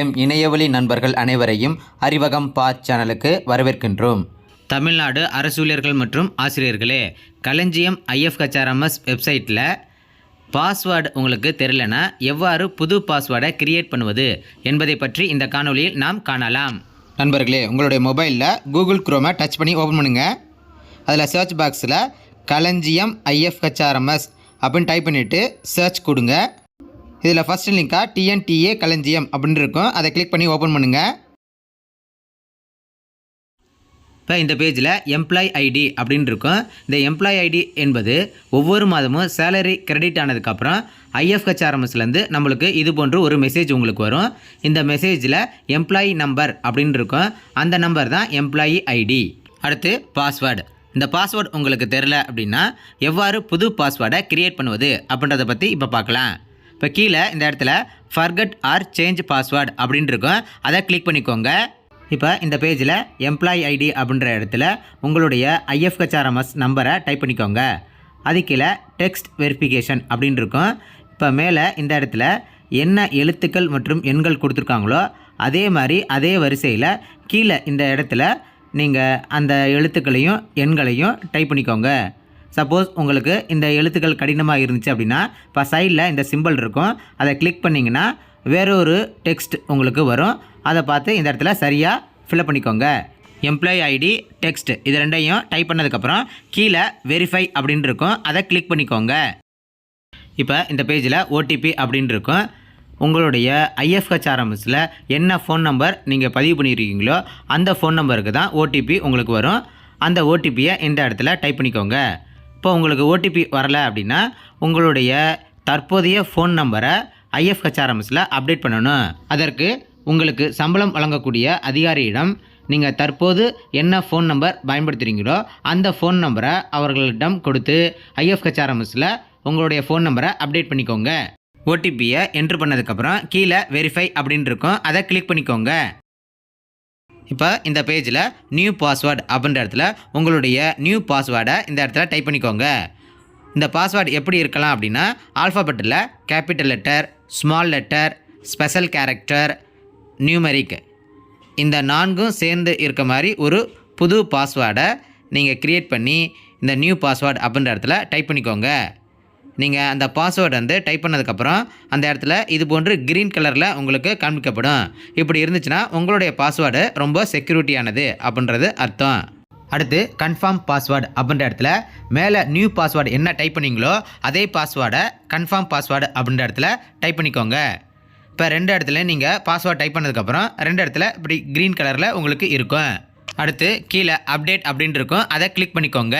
M இணையவழி நண்பர்கள் அனைவரையும் அறிவகம் பார் சேனலுக்கு வரவேற்கின்றோம். தமிழ்நாடு அரசூழியர்கள் மற்றும் ஆசிரியர்களே களஞ்சியம் ஐஎஃப் கச்சாரமஸ் வெப்சைட்டில் பாஸ்வேர்டு உங்களுக்கு தெரியலனா எவ்வாறு புது பாஸ்வேர்டை கிரியேட் பண்ணுவது என்பதை பற்றி இந்த காணொளியில் நாம் காணலாம். நண்பர்களே உங்களுடைய மொபைலில் கூகுள் குரோமை டச் பண்ணி ஓப்பன் பண்ணுங்கள் அதில் சர்ச் பாக்ஸில் களஞ்சியம் ஐஎஃப் ஹெச்ஆர்எம்எஸ் அப்படின்னு டைப் பண்ணிவிட்டு சர்ச் கொடுங்க. இதில் ஃபஸ்ட் லிங்காக டிஎன்டிஏ களஞ்சியம் அப்படின்னு இருக்கும். அதை கிளிக் பண்ணி ஓப்பன் பண்ணுங்கள் இப்போ இந்த பேஜில் எம்ப்ளாய் ஐடி அப்படின்னு இருக்கும். இந்த எம்ப்ளாய் ஐடி என்பது ஒவ்வொரு மாதமும் சேலரி கிரெடிட் ஆனதுக்கப்புறம் ஐஎஃப்ஹெச்ஆர்எம்எஸ்லேருந்து நம்மளுக்கு இது போன்று ஒரு மெசேஜ் உங்களுக்கு வரும். இந்த மெசேஜில் எம்ப்ளாயி நம்பர் அப்படின்னு இருக்கும். அந்த நம்பர் தான் எம்ப்ளாயி ஐடி அடுத்து பாஸ்வேர்டு இந்த பாஸ்வேர்டு உங்களுக்கு தெரில அப்படின்னா எவ்வாறு புது பாஸ்வேர்டை க்ரியேட் பண்ணுவது அப்படின்றத பற்றி இப்போ பார்க்கலாம். இப்போ கீழே இந்த இடத்துல ஃபர்கட் ஆர் சேஞ்ச் பாஸ்வேர்டு அப்படின்னு இருக்கும் அதை கிளிக் பண்ணிக்கோங்க. இப்போ இந்த பேஜில் எம்ப்ளாய் ஐடி அப்படின்ற இடத்துல உங்களுடைய ஐஎஃப்ஹெச்ஆர்எம்எஸ் நம்பரை டைப் பண்ணிக்கோங்க. அது கீழே டெக்ஸ்ட் வெரிஃபிகேஷன் அப்படின்னு இருக்கும் இப்போ மேலே இந்த இடத்துல என்ன எழுத்துக்கள் மற்றும் எண்கள் கொடுத்துருக்காங்களோ அதே மாதிரி அதே வரிசையில் கீழே இந்த இடத்துல நீங்கள் அந்த எழுத்துக்களையும் எண்களையும் டைப் பண்ணிக்கோங்க. சப்போஸ் உங்களுக்கு இந்த எழுத்துக்கள் கடினமாக இருந்துச்சு அப்படின்னா இப்போ சைடில் இந்த சிம்பிள் இருக்கும். அதை கிளிக் பண்ணிங்கன்னா வேறொரு டெக்ஸ்ட் உங்களுக்கு வரும். அதை பார்த்து இந்த இடத்துல சரியாக ஃபில்அப் பண்ணிக்கோங்க. எம்ப்ளாயி ஐடி டெக்ஸ்ட் இது ரெண்டையும் டைப் பண்ணதுக்கப்புறம் கீழே வெரிஃபை அப்படின்னு இருக்கும். அதை கிளிக் பண்ணிக்கோங்க. இப்போ இந்த பேஜில் ஓடிபி அப்படின்னு இருக்கும். உங்களுடைய ஐஎஃப்ஹெச்ஆர்எம்எஸில் என்ன ஃபோன் நம்பர் நீங்கள் பதிவு பண்ணியிருக்கீங்களோ அந்த ஃபோன் நம்பருக்கு தான் ஓடிபி உங்களுக்கு வரும். அந்த ஓடிபியை இந்த இடத்துல டைப் பண்ணிக்கோங்க. இப்போ உங்களுக்கு ஓடிபி வரல அப்படின்னா உங்களுடைய தற்போதைய ஃபோன் நம்பரை ஐஎஃப்ஹெச்ஆர்எம்எஸில் அப்டேட் பண்ணணும். அதற்கு உங்களுக்கு சம்பளம் வழங்கக்கூடிய அதிகாரியிடம் நீங்கள் தற்போது என்ன ஃபோன் நம்பர் பயன்படுத்துகிறீங்களோ அந்த ஃபோன் நம்பரை அவர்களிடம் கொடுத்து ஐஎஃப்ஹெச்ஆர்எம்எஸில் உங்களுடைய ஃபோன் நம்பரை அப்டேட் பண்ணிக்கோங்க. ஓடிபியை என்ட்ரு பண்ணதுக்கப்புறம் கீழே வெரிஃபை அப்படின்னு இருக்கும் அதை கிளிக் பண்ணிக்கோங்க. இப்போ இந்த பேஜில் நியூ பாஸ்வேர்டு அப்படின்ற இடத்துல உங்களுடைய நியூ பாஸ்வேர்டை இந்த இடத்துல டைப் பண்ணிக்கோங்க. இந்த பாஸ்வேர்டு எப்படி இருக்கலாம் அப்படின்னா ஆல்ஃபாபெட்டில் capital letter small letter special character numeric இந்த நான்கும் சேர்ந்து இருக்க மாதிரி ஒரு புது பாஸ்வேர்டை நீங்கள் க்ரியேட் பண்ணி இந்த நியூ பாஸ்வேர்டு அப்படின்ற இடத்துல டைப் பண்ணிக்கோங்க. நீங்கள் அந்த பாஸ்வேர்டு வந்து டைப் பண்ணதுக்கப்புறம் அந்த இடத்துல இது போன்று க்ரீன் கலரில் உங்களுக்கு காண்பிக்கப்படும். இப்படி இருந்துச்சுன்னா உங்களுடைய பாஸ்வேர்டு ரொம்ப செக்யூரிட்டியானது அப்படின்றது அர்த்தம். அடுத்து கன்ஃபார்ம் பாஸ்வேர்டு அப்படின்ற இடத்துல மேலே நியூ பாஸ்வேர்டு என்ன டைப் பண்ணீங்களோ அதே பாஸ்வேர்டை கன்ஃபார்ம் பாஸ்வேர்டு அப்படின்ற இடத்துல டைப் பண்ணிக்கோங்க. இப்போ ரெண்டு இடத்துல நீங்கள் பாஸ்வேர்டு டைப் பண்ணதுக்கப்புறம் ரெண்டு இடத்துல இப்படி க்ரீன் கலரில் உங்களுக்கு இருக்கும். அடுத்து கீழே அப்டேட் அப்படின்னு இருக்கும். அதை கிளிக் பண்ணிக்கோங்க.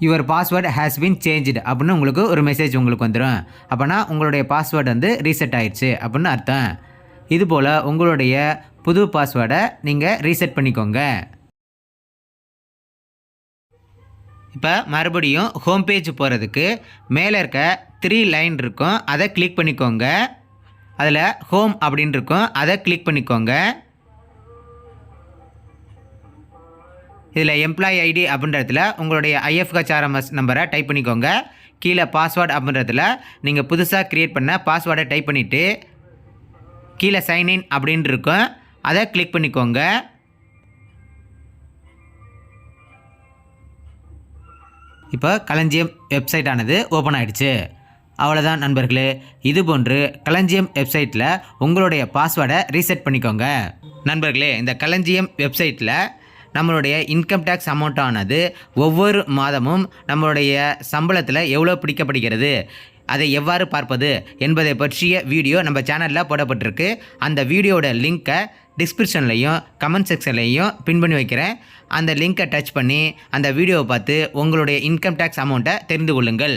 Your password has been changed அப்படின்னு உங்களுக்கு ஒரு மெசேஜ் உங்களுக்கு வந்துடும் அப்போனா உங்களுடைய பாஸ்வேர்டு வந்து ரீசெட் ஆயிடுச்சு. அப்படின்னு அர்த்தம். இதுபோல் உங்களுடைய புது பாஸ்வேர்டை நீங்கள் ரீசெட் பண்ணிக்கோங்க. இப்போ மறுபடியும் ஹோம் பேஜ் போகிறதுக்கு மேலே இருக்க த்ரீ லைன் இருக்கும். அதை கிளிக் பண்ணிக்கோங்க. அதில் ஹோம் அப்படின்னு இருக்கும் அதை கிளிக் பண்ணிக்கோங்க. இதில் எம்ப்ளாயி ஐடி அப்படின்றதுல உங்களுடைய ஐஎஃப்ஹெச்ஆர்எம்எஸ் நம்பரை டைப் பண்ணிக்கோங்க. கீழே பாஸ்வேர்டு அப்படின்றதுல நீங்கள் புதுசாக க்ரியேட் பண்ண பாஸ்வேர்டை டைப் பண்ணிவிட்டு கீழே சைன்இன் அப்படின்னு இருக்கும். அதை கிளிக் பண்ணிக்கோங்க. இப்போ களஞ்சியம் வெப்சைட் ஆனது ஓப்பன் ஆகிடுச்சு அவ்வளோதான் நண்பர்களே. இது போன்று களஞ்சியம் வெப்சைட்டில் உங்களுடைய பாஸ்வேர்டை ரீசெட் பண்ணிக்கோங்க. நண்பர்களே இந்த களஞ்சியம் வெப்சைட்டில் நம்மளுடைய இன்கம் டேக்ஸ் அமௌண்ட்டானது ஒவ்வொரு மாதமும் நம்மளுடைய சம்பளத்தில் எவ்வளோ பிடிக்கப்படுகிறது? அதை எவ்வாறு பார்ப்பது என்பதை பற்றிய வீடியோ நம்ம சேனலில் போடப்பட்டிருக்கு. அந்த வீடியோட லிங்க்கை டிஸ்கிரிப்ஷன்லையும் கமெண்ட் செக்ஷன்லையும் பின் பண்ணி வைக்கிறேன். அந்த லிங்கை டச் பண்ணி அந்த வீடியோவை பார்த்து உங்களுடைய இன்கம் டேக்ஸ் அமௌண்ட்டை தெரிந்து கொள்ளுங்கள்.